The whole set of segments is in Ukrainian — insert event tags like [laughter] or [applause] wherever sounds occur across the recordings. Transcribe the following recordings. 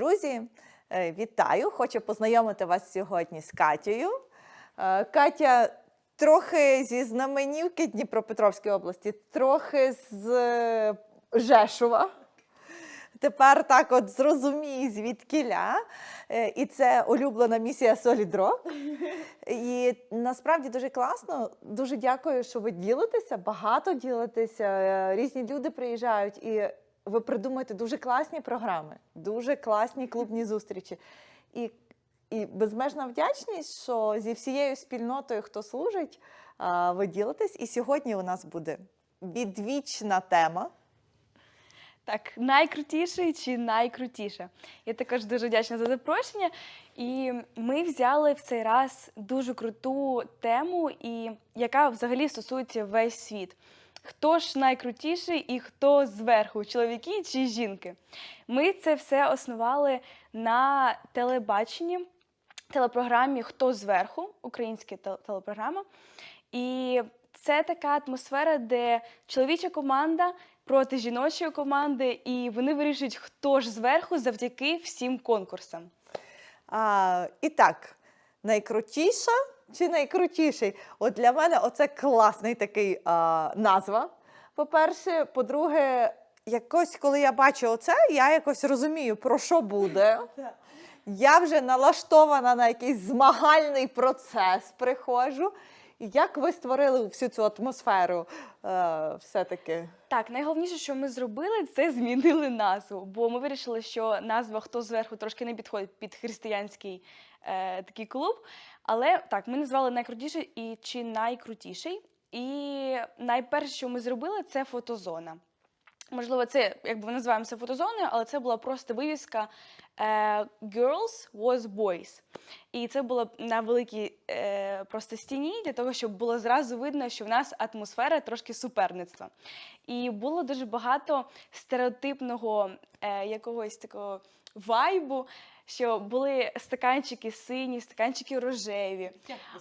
Друзі, е, вітаю! Хочу познайомити вас сьогодні з Катєю. Е, Катя трохи зі знаменівки Дніпропетровської області, трохи з е, Жешува. Тепер так от зрозумій, звідкіля. І це улюблена місія Солідро. І насправді дуже класно. Дуже дякую, що ви ділитеся, багато ділитеся. Різні люди приїжджають і ви придумуєте дуже класні програми, дуже класні клубні зустрічі. І, і безмежна вдячність, що зі всією спільнотою, хто служить, ви ділитесь. І сьогодні у нас буде відвічна тема. Так, найкрутіший чи найкрутіша. Я також дуже вдячна за запрошення. І ми взяли в цей раз дуже круту тему, і яка взагалі стосується весь світ. Хто ж найкрутіший і хто зверху, чоловіки чи жінки? Ми це все основали на телебаченні, телепрограмі Хто зверху, українська телепрограма. І це така атмосфера, де чоловіча команда проти жіночої команди, і вони вирішують, хто ж зверху завдяки всім конкурсам. А, і так, найкрутіша чи найкрутіший? От для мене оце класний такий а, назва. По-перше, по-друге, якось, коли я бачу оце, я якось розумію, про що буде. Я вже налаштована на якийсь змагальний процес приходжу. Як ви створили всю цю атмосферу е, все-таки? Так, найголовніше, що ми зробили, це змінили назву. Бо ми вирішили, що назва хто зверху трошки не підходить під християнський е, такий клуб. Але так, ми назвали найкрутіший і чи найкрутіший. І найперше, що ми зробили, це фотозона. Можливо, це якби ми називаємо фотозоною, але це була просто вивіска е, Girls was boys. І це було на великій е, просто стіні для того, щоб було зразу видно, що в нас атмосфера трошки суперництва. І було дуже багато стереотипного е, якогось такого вайбу, що були стаканчики сині, стаканчики рожеві.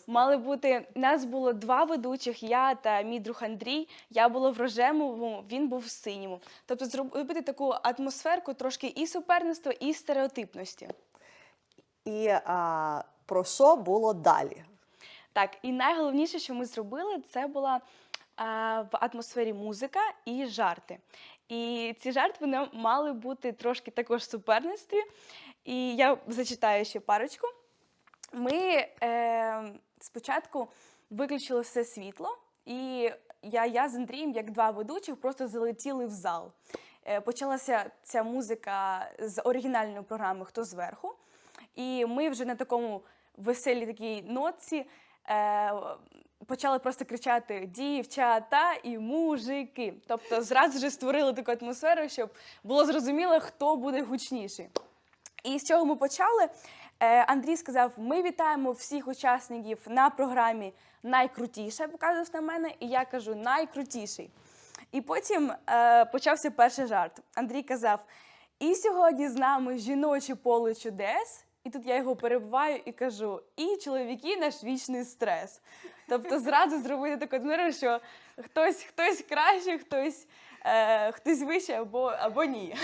Мали бути нас було два ведучих, я та мій друг Андрій. Я була в рожевому, він був в синьому. Тобто зробити таку атмосферку трошки і суперництва, і стереотипності. І а, про що було далі? Так, і найголовніше, що ми зробили, це була е, в атмосфері музика і жарти. І ці жарти вони мали бути трошки також в суперництві. І я зачитаю ще парочку. Ми е, спочатку виключили все світло, і я, я з Андрієм, як два ведучих, просто залетіли в зал. Е, почалася ця музика з оригінальної програми Хто зверху. І ми вже на такому веселій такій нотці е, почали просто кричати дівчата і мужики. Тобто зразу ж створили таку атмосферу, щоб було зрозуміло, хто буде гучніший. І з чого ми почали? Е, Андрій сказав: ми вітаємо всіх учасників на програмі Найкрутіше, показував на мене, і я кажу найкрутіший. І потім е, почався перший жарт. Андрій казав: і сьогодні з нами жіноче поле чудес. І тут я його перебуваю і кажу: і чоловіки наш вічний стрес. Тобто зразу зробити таку атмосферу, що хтось, хтось краще, хтось, е, хтось вище або, або ні.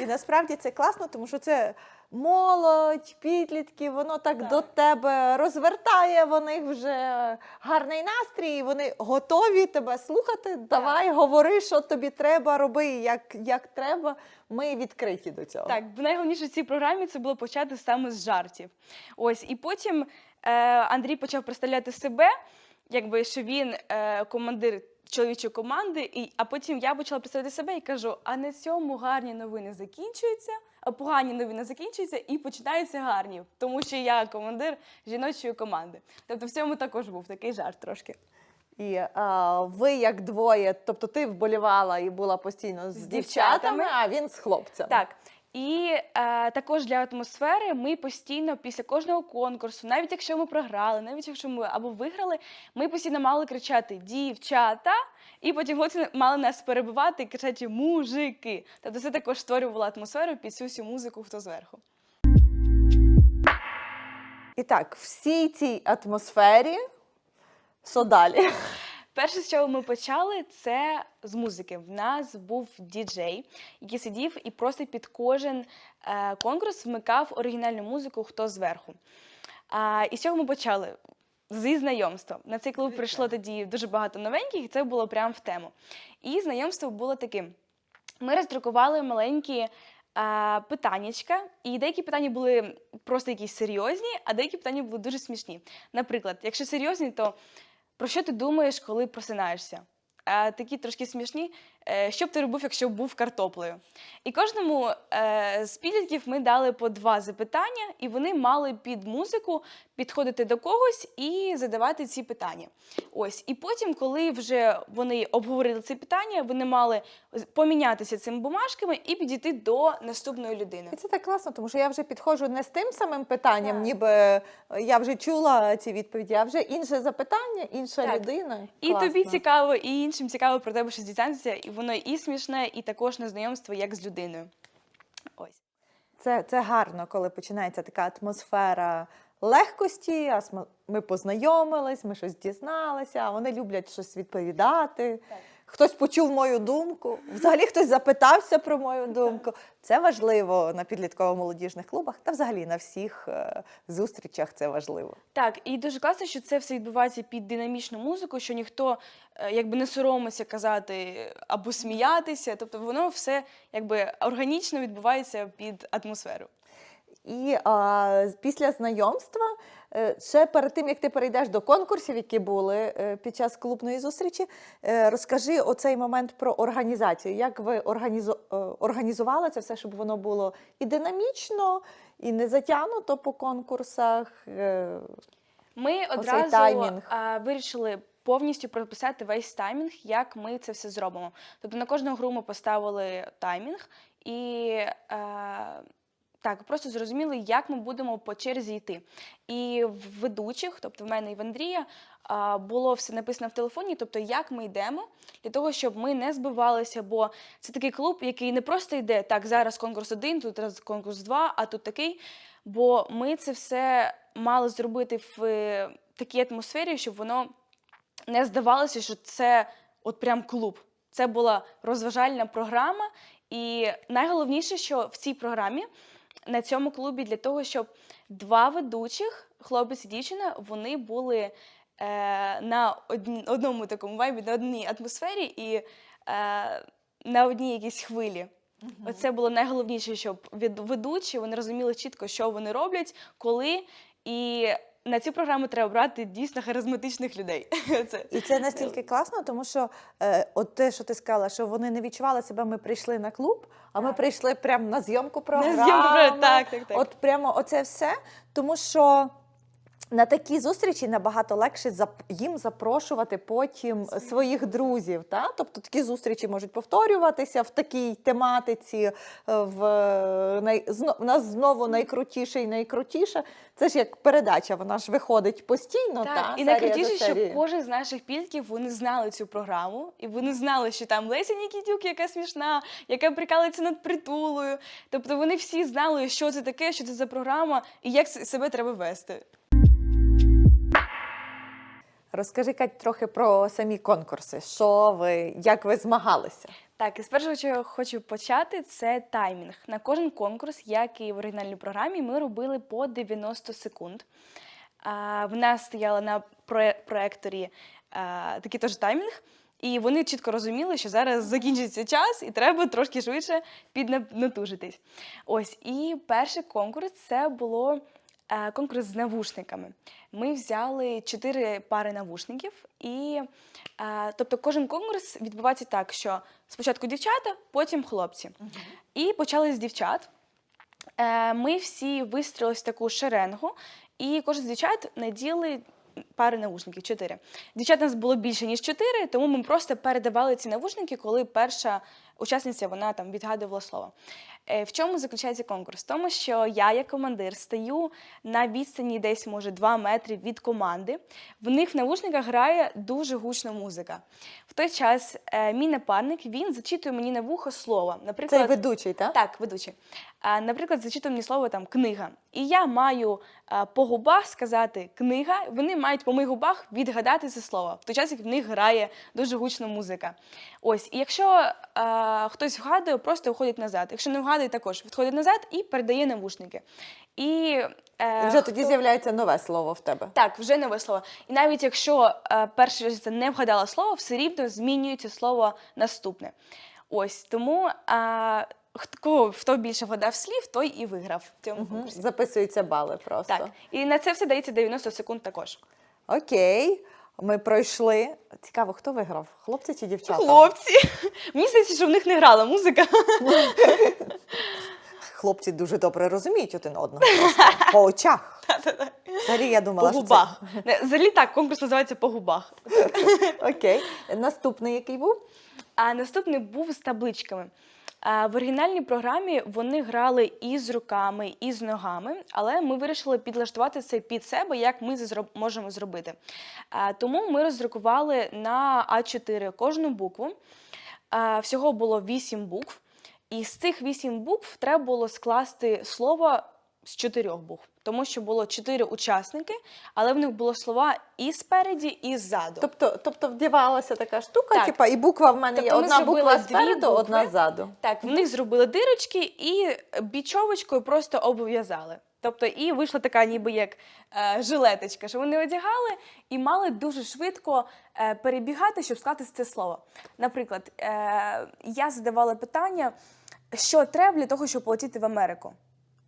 І насправді це класно, тому що це молодь, підлітки, воно так, Так. до тебе розвертає, в них вже гарний настрій, вони готові тебе слухати. Давай, говори, що тобі треба, роби, як, як треба. Ми відкриті до цього. Так, найголовніше в цій програмі це було почати саме з жартів. Ось, і потім е, Андрій почав представляти себе, якби що він е, командир чоловічої команди, і, а потім я почала представляти себе і кажу: а на цьому гарні новини закінчуються, погані новини закінчуються і починаються гарні, тому що я командир жіночої команди. Тобто в цьому також був такий жарт трошки. І а, ви як двоє, тобто ти вболівала і була постійно з, З дівчатами, дівчатами. а він з хлопцями. Так. І е, також для атмосфери ми постійно після кожного конкурсу, навіть якщо ми програли, навіть якщо ми або виграли, ми постійно мали кричати дівчата, і потім хлопці мали нас перебивати і кричати мужики. Тобто це також створювало атмосферу під цю всю музику, хто зверху. І так, в всій цій атмосфері, що далі? Перше, з чого ми почали, це з музики. В нас був діджей, який сидів і просто під кожен е, конкурс вмикав оригінальну музику хто зверху. А, і з чого ми почали? Зі знайомства. На цей клуб прийшло тоді дуже багато новеньких, і це було прямо в тему. І знайомство було таким: ми роздрукували маленькі а, питаннячка, і деякі питання були просто якісь серйозні, а деякі питання були дуже смішні. Наприклад, якщо серйозні, то про що ти думаєш, коли просинаєшся? А такі трошки смішні. Е, Що б ти робив, якщо б був картоплею? І кожному е, з підлітків ми дали по два запитання, і вони мали під музику підходити до когось і задавати ці питання. Ось, і потім, коли вже вони обговорили ці питання, вони мали помінятися цими бумажками і підійти до наступної людини. І це так класно, тому що я вже підходжу не з тим самим питанням, Так. ніби е, я вже чула ці відповіді, а вже інше запитання, інша Так. людина. І тобі цікаво, і іншим цікаво про тебе щось і воно і смішне, і також на знайомство як з людиною. Ось. Це, це гарно, коли починається така атмосфера легкості. а Ми познайомились, ми щось дізналися, вони люблять щось відповідати. Так. Хтось почув мою думку, взагалі хтось запитався про мою думку. Це важливо на підлітково-молодіжних клубах та взагалі на всіх е, зустрічах це важливо. Так, і дуже класно, що це все відбувається під динамічну музику, що ніхто е, якби не соромиться казати або сміятися. Тобто воно все якби органічно відбувається під атмосферу. І а, після знайомства, ще перед тим як ти перейдеш до конкурсів, які були е, під час клубної зустрічі, е, розкажи оцей момент про організацію. Як ви організу, е, організували це все, щоб воно було і динамічно, і не затягнуто по конкурсах. е, Ми одразу таймінг. вирішили повністю прописати весь таймінг, як ми це все зробимо. Тобто на кожну гру ми поставили таймінг і е, так, просто зрозуміли, як ми будемо по черзі йти. І в ведучих, тобто в мене і в Андрія, було все написано в телефоні, тобто як ми йдемо, для того, щоб ми не збивалися, бо це такий клуб, який не просто йде так, зараз конкурс один, тут зараз конкурс два, а тут такий. Бо ми це все мали зробити в е, такій атмосфері, щоб воно не здавалося, що це от прям клуб. Це була розважальна програма. І найголовніше, що в цій програмі на цьому клубі для того, щоб два ведучих, хлопець і дівчина, вони були е, на одні, одному такому вайбі, на одній атмосфері і е, на одній якійсь хвилі. Оце було найголовніше, щоб ведучі вони розуміли чітко, що вони роблять, коли. І на цю програму треба брати дійсно харизматичних людей. [laughs] Це І це настільки класно, тому що е, от те, що ти сказала, що вони не відчували себе, ми прийшли на клуб, а ми прийшли прямо на зйомку програми. зйомку так, так, так. От прямо оце все. Тому що на такі зустрічі набагато легше їм запрошувати потім своїх друзів. Та? Тобто такі зустрічі можуть повторюватися в такій тематиці. е, В, най, в нас знову найкрутіше і найкрутіше. Це ж як передача, вона ж виходить постійно. Так, та, і найкрутіше, що кожен з наших підлітків вони знали цю програму, і вони знали, що там Леся Нікітюк, яка смішна, яка прикалується над притулою. Тобто вони всі знали, що це таке, що це за програма і як себе треба вести. Розкажи Кать, трохи про самі конкурси. Що ви, як ви змагалися? Так, і спершу, що я хочу почати, це таймінг. На кожен конкурс, як і в оригінальній програмі, ми робили по 90 секунд. А, в нас стояла на проє- проекторі а, такий теж таймінг, і вони чітко розуміли, що зараз закінчиться час і треба трошки швидше піднатужитись. Ось, і перший конкурс це було конкурс з навушниками. Ми взяли чотири пари навушників, і е, тобто кожен конкурс відбувається так, що спочатку дівчата, потім хлопці. І почали з дівчат. Е, Ми всі вистрілились в таку шеренгу, і кожен з дівчат наділи пари навушників, чотири. Дівчат нас було більше, ніж чотири, тому ми просто передавали ці навушники, коли перша учасниця вона там відгадувала слово. Е, В чому заключається конкурс? В тому, що я, як командир, стою на відстані десь, може, 2 метри від команди. В них в навушниках грає дуже гучна музика. В той час е, мій напарник він зачитує мені на вухо слово. Наприклад, Цей ведучий, так? так, ведучий. Наприклад, зачитує мені слово там книга. І я маю по губах сказати книга. Вони мають по моїх губах відгадати це слово. В той час, як в них грає дуже гучна музика. Ось, і якщо хтось вгадує, просто виходить назад. Якщо не вгадує, також відходить назад і передає навушники. І, е, І вже тоді з'являється нове слово в тебе. так, вже нове слово. І навіть якщо е, перше не вгадала слово, все рівно змінюється слово наступне. Ось тому а, хто, хто більше вгадав слів, той і виграв в цьому конкурсі. Записуються бали просто. Так. І на це все дається 90 секунд також. Окей, ми пройшли. Цікаво, хто виграв? Хлопці чи дівчата? Хлопці! [laughs] Мені здається, що в них не грала музика. Хлопці дуже добре розуміють один одного. Просто по очах. [laughs] Взагалі я По думала, що губах. Не, Взагалі так, конкурс називається по губах. Окей. Наступний який був? А наступний був з табличками. А, В оригінальній програмі вони грали і з руками, і з ногами, але ми вирішили підлаштувати це під себе, як ми це можемо зробити. Тому ми роздрукували на А4 кожну букву. Всього було 8 букв, і з цих 8 букв треба було скласти слово з чотирьох букв, тому що було чотири учасники, але в них було слова і спереді, і ззаду. Тобто, тобто вдівалася така штука, Так. типа, і буква в мене є Тобто ми одна зробили буква дві спереду, букви. одна ззаду. Так, в них зробили дирочки і бічовочкою просто обв'язали. Тобто, і вийшла така, ніби як е, жилеточка, що вони одягали і мали дуже швидко е, перебігати, щоб склати це слово. Наприклад, е, я задавала питання, що треба для того, щоб полетіти в Америку.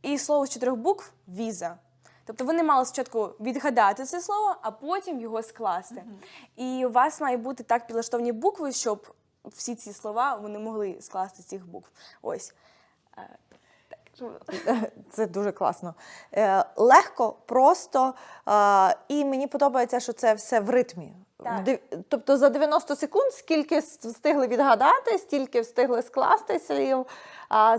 І слово з чотирьох букв віза. Тобто вони мали спочатку відгадати це слово, а потім його скласти. І у вас має бути так підлаштовані букви, щоб всі ці слова вони могли скласти з цих букв. Ось. Е, Так, [laughs] Це дуже класно. Е, легко, просто, е, і мені подобається, що це все в ритмі. Так. Тобто за 90 секунд скільки встигли відгадати, стільки встигли скласти слів.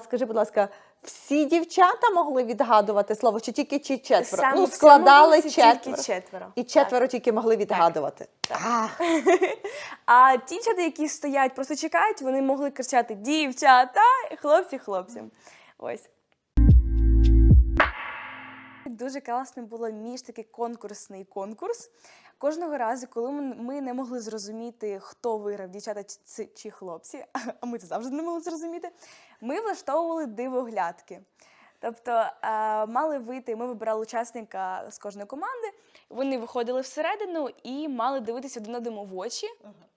Скажи, будь ласка, всі дівчата могли відгадувати слово, чи тільки чи четверо? Саме ну, в цьому складали голосі четверо. тільки четверо. І четверо тільки могли відгадувати. А, [laughs] А ті дівчата, які стоять, просто чекають, вони могли кричати дівчата, хлопці, хлопці. Ось. Дуже класно було між такий конкурсний конкурс. Кожного разу, коли ми- не могли зрозуміти, хто виграв, дівчата чи хлопці, а [laughs] ми це завжди не могли зрозуміти, ми влаштовували дивоглядки. Тобто е, мали вийти, ми вибирали учасника з кожної команди, вони виходили всередину і мали дивитися один одному в очі,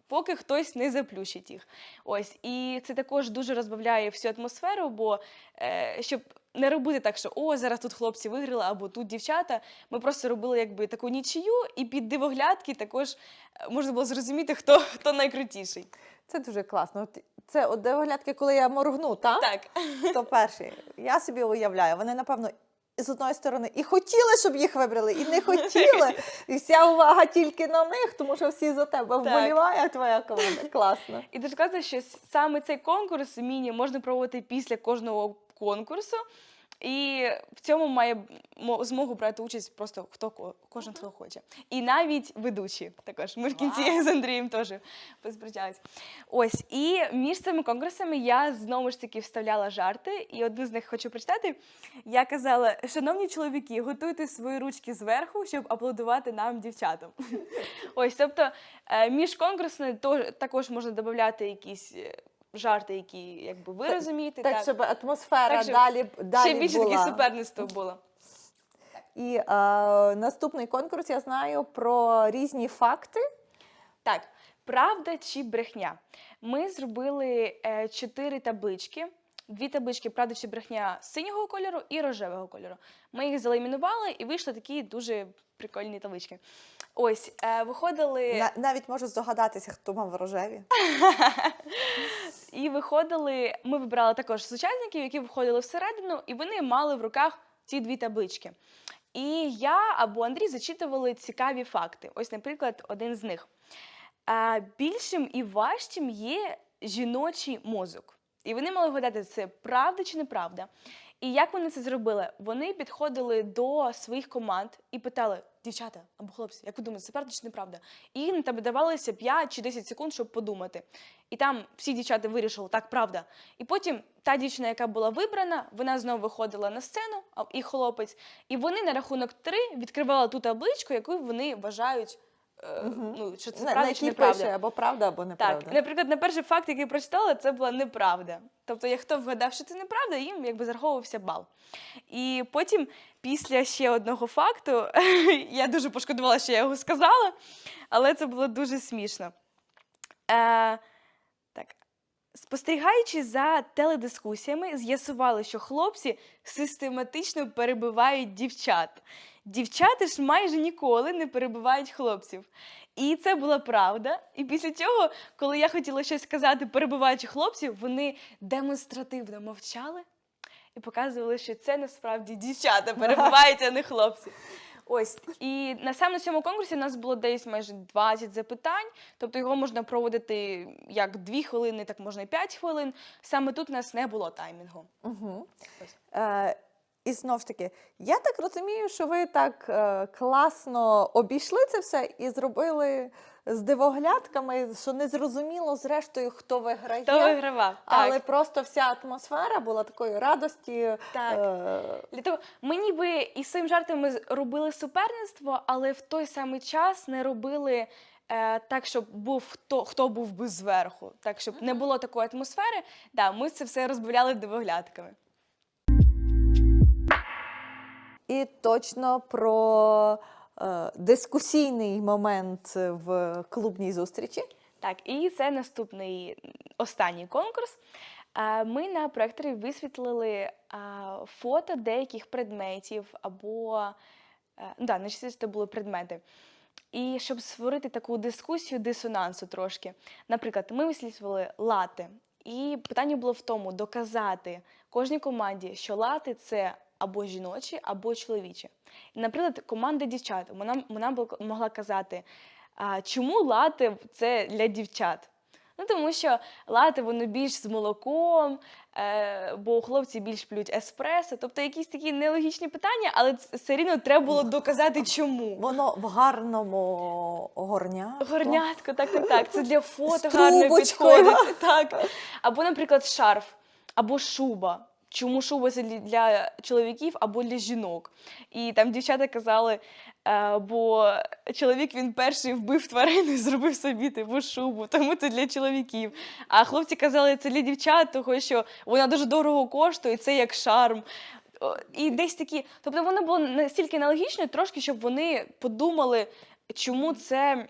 поки хтось не заплющить їх. Ось, і це також дуже розбавляє всю атмосферу, бо е, щоб не робити так, що о, зараз тут хлопці виграли, або тут дівчата. Ми просто робили якби таку нічию, і під дивоглядки також е, можна було зрозуміти, хто, хто найкрутіший. це дуже класно. Це от дивоглядки, коли я моргну, так? Так. Хто перший? Я собі уявляю. Вони, напевно, з одної сторони і хотіли, щоб їх вибрали, і не хотіли. [laughs] І вся увага тільки на них, тому що всі за тебе вболіває твоя команда. Класно. І дуже класно, що саме цей конкурс міні можна проводити після кожного конкурсу. І в цьому має змогу брати участь просто хто кожен хто хоче. І навіть ведучі також. Ми в кінці з Андрієм теж посперечались. Ось і між цими конкурсами я знову ж таки вставляла жарти, і один з них хочу прочитати. Я казала: шановні чоловіки, готуйте свої ручки зверху, щоб аплодувати нам, дівчатам. [laughs] Ось, тобто е, між конкурсами також можна додати якісь. Жарти, які якби ви розумієте, Так, так, щоб атмосфера Так, щоб далі, далі ще більше була. таке суперництво було. І е, наступний конкурс я знаю про різні факти. Так, правда чи брехня? Ми зробили е, чотири таблички. Дві таблички правда чи брехня синього кольору і рожевого кольору. Ми їх залаймінували і вийшли такі дуже прикольні таблички. Ось, е, виходили. На, навіть можу здогадатися, хто мав рожеві. [laughs] І виходили, ми вибирали також з учасників, які виходили всередину, і вони мали в руках ці дві таблички. І я або Андрій зачитували цікаві факти. Ось, наприклад, один з них. А, більшим і важчим є жіночий мозок. І вони мали вгадати, це правда чи неправда. І як вони це зробили? Вони підходили до своїх команд і питали: дівчата або хлопці, як ви думаєте, це правда чи неправда? І їм там давалося 5 чи 10 секунд, щоб подумати. І там всі дівчата вирішили, так, правда. І потім та дівчина, яка була вибрана, вона знову виходила на сцену, і хлопець, і вони на рахунок три відкривали ту табличку, яку вони вважають, е, ну, що це правда чи неправда. пише або правда, або неправда. Так, наприклад, на перший факт, який прочитала, це була неправда. Тобто, як хто вгадав, що це неправда, їм якби зараховувався бал. І потім, після ще одного факту, [laughs] я дуже пошкодувала, що я його сказала, але це було дуже смішно. Е, так. Спостерігаючи за теледискусіями, з'ясували, що хлопці систематично перебивають дівчат. Дівчата ж майже ніколи не перебивають хлопців. І це була правда. І після цього, коли я хотіла щось сказати, перебиваючи хлопців, вони демонстративно мовчали і показували, що це насправді дівчата [laughs] перебивають, а не хлопці. Ось і на саме на цьому конкурсі в нас було десь майже 20 запитань. Тобто його можна проводити як 2 хвилини, так можна і 5 хвилин. Саме тут у нас не було таймінгу. Угу. Ось. І знову ж таки, я так розумію, що ви так е, класно обійшли це все і зробили з дивоглядками, що не зрозуміло зрештою, хто виграє. Хто вигравав? Але Так, просто вся атмосфера була такої радості. так. Е, Для того ми ніби і своїм жартами з- робили суперництво, але в той самий час не робили. е, Так, щоб був хто, хто був би зверху, так щоб не було такої атмосфери. Да, ми це все розбавляли дивоглядками. І точно про е, дискусійний момент в клубній зустрічі. Так, і це наступний останній конкурс. Е, Ми на проекторі висвітлили фото деяких предметів або е, ну, да, найчастіше це були предмети. І щоб створити таку дискусію дисонансу трошки. Наприклад, ми висвітлювали лати. І питання було в тому доказати кожній команді, що лати це або жіночі, або чоловічі. Наприклад, команда дівчат вона, вона могла казати, а, чому лати це для дівчат? Ну, тому що лати воно більш з молоком, е, бо хлопці більш п'ють еспресо. Тобто якісь такі нелогічні питання, але все рівно треба було доказати, чому. Воно в гарному горнятку. Горнятко, так, так, так. Це для фото гарно підходить. Так. Або, наприклад, шарф, або шуба. Чому шуба це для- чоловіків або для жінок? І там дівчата казали, е, бо чоловік він перший вбив тварину і зробив собі типу шубу, тому це для чоловіків. А хлопці казали, це для дівчат, тому що вона дуже дорого коштує, це як шарм. І десь такі, тобто воно було настільки нелогічно, трошки, щоб вони подумали, чому це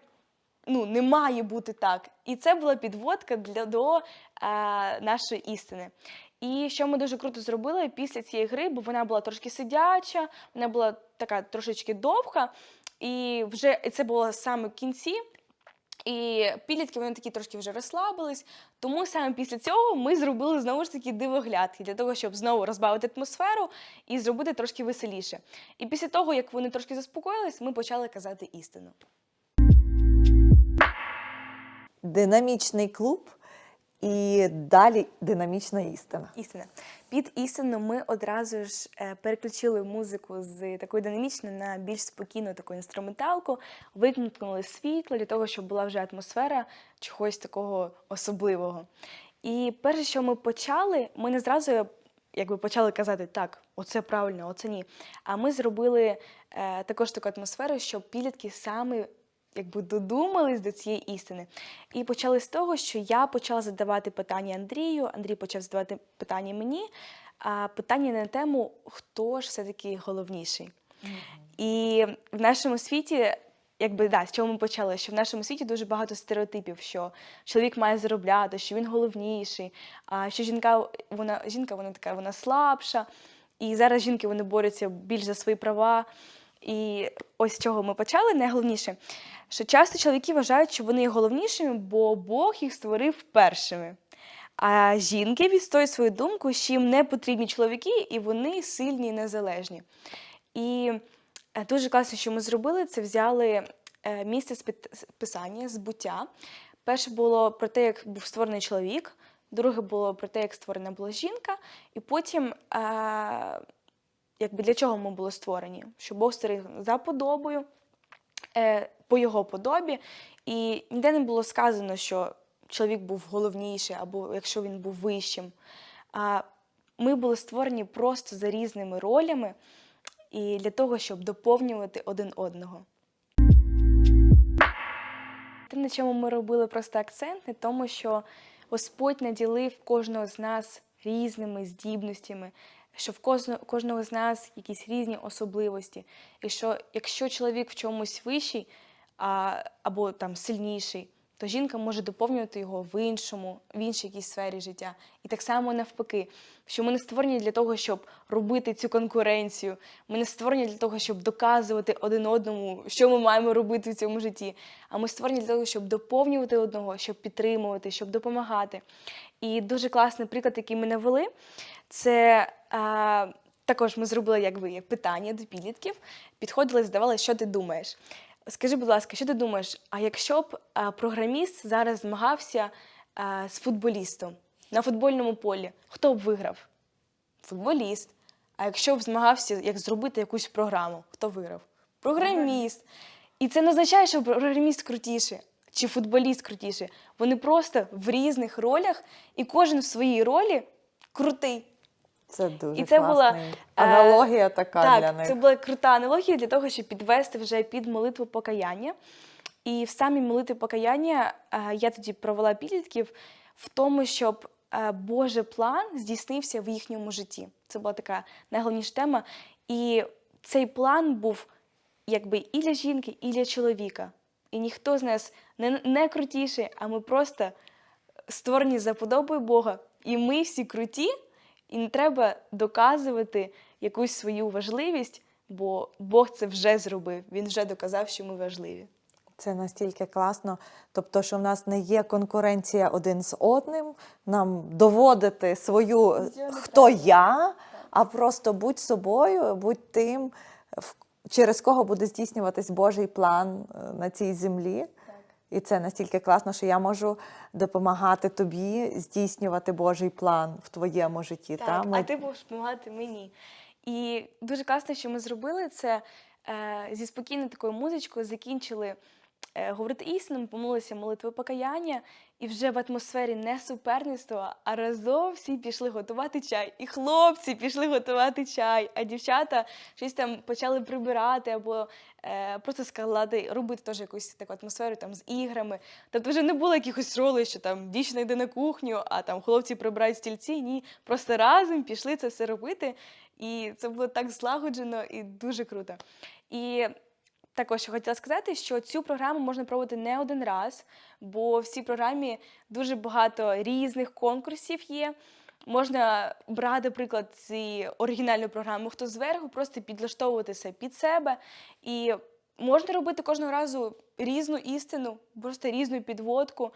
ну, не має бути так. І це була підводка для до е, нашої істини. І що ми дуже круто зробили після цієї гри, бо вона була трошки сидяча, вона була така трошечки довга, і вже це було саме в кінці. І підлітки вони такі трошки вже розслабились. Тому саме після цього ми зробили знову ж таки дивоглядки для того, щоб знову розбавити атмосферу і зробити трошки веселіше. І після того, як вони трошки заспокоїлись, ми почали казати істину. Динамічний клуб і далі динамічна істина. Істина. Під істину ми одразу ж е, переключили музику з такої динамічної на більш спокійну таку інструменталку, викликнули світло для того, щоб була вже атмосфера чогось такого особливого. І перше, що ми почали, ми не зразу якби почали казати так, оце правильно, оце ні. А ми зробили е, також таку атмосферу, щоб підлітки саме якби додумались до цієї істини. І почали з того, що я почала задавати питання Андрію, Андрій почав задавати питання мені, а питання на тему, хто ж все-таки головніший. І в нашому світі, якби да, з чого ми почали, що в нашому світі дуже багато стереотипів, що чоловік має заробляти, що він головніший, а що жінка, вона жінка, вона така, вона слабша. І зараз жінки вони борються більш за свої права. І ось чого ми почали. Найголовніше, що часто чоловіки вважають, що вони є головнішими, бо Бог їх створив першими. А жінки відстоюють свою думку, що їм не потрібні чоловіки, і вони сильні і незалежні. І е, дуже класно, що ми зробили, це взяли е, місце з писання, з буття. Перше було про те, як був створений чоловік, друге було про те, як створена була жінка, і потім. Е, Якби для чого ми були створені? Що Бог створив за подобою, е, по його подобі, і ніде не було сказано, що чоловік був головніший або якщо він був вищим. А ми були створені просто за різними ролями і для того, щоб доповнювати один одного. Те, на чому ми робили просто акцент, на тому, що Господь наділив кожного з нас різними здібностями, що в кожного кожного з нас якісь різні особливості. І що якщо чоловік в чомусь вищий а, або там сильніший, то жінка може доповнювати його в іншому, в іншій якійсь сфері життя. І так само навпаки, що ми не створені для того, щоб робити цю конкуренцію. Ми не створені для того, щоб доказувати один одному, що ми маємо робити в цьому житті. А ми створені для того, щоб доповнювати одного, щоб підтримувати, щоб допомагати. І дуже класний приклад, який ми навели, це а, також ми зробили якби як питання до підлітків, підходили, задавали, що ти думаєш. Скажи, будь ласка, що ти думаєш? А якщо б програміст зараз змагався з футболістом на футбольному полі, хто б виграв? Футболіст. А якщо б змагався, як зробити якусь програму, хто виграв? Програміст. І це не означає, що програміст крутіший чи футболіст крутіший. Вони просто в різних ролях, і кожен в своїй ролі крутий. Це дуже І це була, е, аналогія така так, для них. це була крута аналогія для того, щоб підвести вже під молитву покаяння. І в самій молитві покаяння е, я тоді провела підлітків в тому, щоб е, Божий план здійснився в їхньому житті. Це була така найголовніша тема. І цей план був якби і для жінки, і для чоловіка. І ніхто з нас не, не крутіший, а ми просто створені за подобою Бога. І ми всі круті, і не треба доказувати якусь свою важливість, бо Бог це вже зробив. Він вже доказав, що ми важливі. Це настільки класно. Тобто, що в нас не є конкуренція один з одним, нам доводити свою не хто я, а просто будь собою, будь тим, через кого буде здійснюватись Божий план е, на цій землі. І це настільки класно, що я можу допомагати тобі здійснювати Божий план в твоєму житті. Так, та? Ми- а ти будеш допомагати мені. І дуже класно, що ми зробили це е, зі спокійною такою музичкою, закінчили е, говорити істину, помолилися молитви покаяння, і вже в атмосфері не суперництва, а разом всі пішли готувати чай. І хлопці пішли готувати чай, а дівчата щось там почали прибирати або е, просто сказати, робити теж якусь таку атмосферу там з іграми. Тобто вже не було якихось ролей, що там дівчина йде на кухню, а там хлопці прибирають стільці. Ні, просто разом пішли це все робити. І це було так злагоджено і дуже круто. І також хотіла сказати, що цю програму можна проводити не один раз, бо в цій програмі дуже багато різних конкурсів є. Можна брати приклад цієї оригінальної програми, хто зверху, просто підлаштовуватися під себе. І можна робити кожного разу різну істину, просто різну підводку.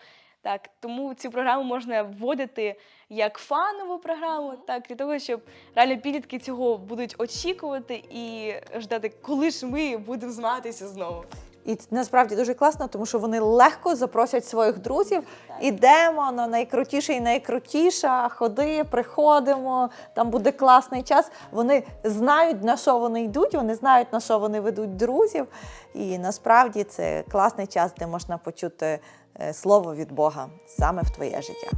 Так, тому цю програму можна вводити як фанову програму, так для того, щоб реально підлітки цього будуть очікувати і ждати, коли ж ми будемо змагатися знову. І насправді дуже класно, тому що вони легко запросять своїх друзів. Ідемо на найкрутіше і найкрутіша, ходи, приходимо, там буде класний час. Вони знають, на що вони йдуть, вони знають, на що вони ведуть друзів. І насправді це класний час, де можна почути слово від Бога саме в твоє життя.